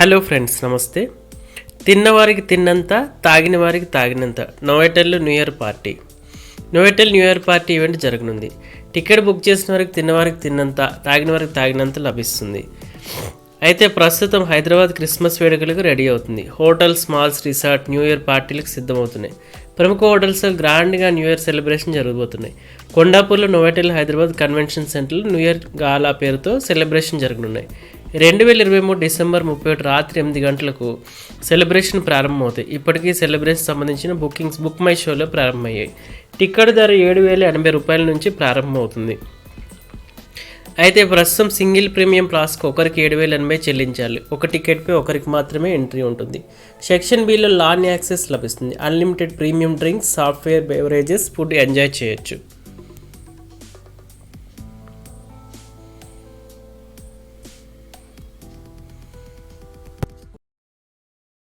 Hello friends నమస్తే. తిన్నవారికి తిన్నంత తాగిన వారికి తాగినంత. Novotel new year party. Novotel new year party event జరగనుంది. టికెట్ బుక్ చేసిన వారికి తిన్నవారికి తిన్నంత తాగిన వారికి తాగినంత లభిస్తుంది. అయితే ప్రస్తుతం హైదరాబాద్ క్రిస్మస్ వేడుకలకు రెడీ అవుతుంది. Hotels malls resort new year పార్టీలకు సిద్ధమవుతున్నాయి. ప్రముఖ హోటల్స్ గ్రాండ్గా న్యూ ఇయర్ సెలబ్రేషన్ జరగబోతున్నాయి. కొండాపూర్లో నోవెటల్ హైదరాబాద్ కన్వెన్షన్ సెంటర్లో న్యూ ఇయర్ గాలా పేరుతో సెలబ్రేషన్ జరగనున్నాయి. రెండు వేల ఇరవై మూడు డిసెంబర్ ముప్పై ఒకటి రాత్రి ఎనిమిది గంటలకు సెలబ్రేషన్ ప్రారంభమవుతాయి. ఇప్పటికీ సెలబ్రేషన్ సంబంధించిన బుకింగ్స్ బుక్ మై షోలో ప్రారంభమయ్యాయి. టికెట్ ధర ఏడు వేల ఎనభై రూపాయల నుంచి ప్రారంభమవుతుంది. అయితే ప్రస్తుతం సింగిల్ ప్రీమియం క్లాస్కి ఒకరికి ఏడు వేల ఎనభై చెల్లించాలి. ఒక టికెట్పై ఒకరికి మాత్రమే ఎంట్రీ ఉంటుంది. సెక్షన్ బిలో లాన్ యాక్సెస్ లభిస్తుంది. Unlimited premium drinks software beverages food enjoy చేయొచ్చు.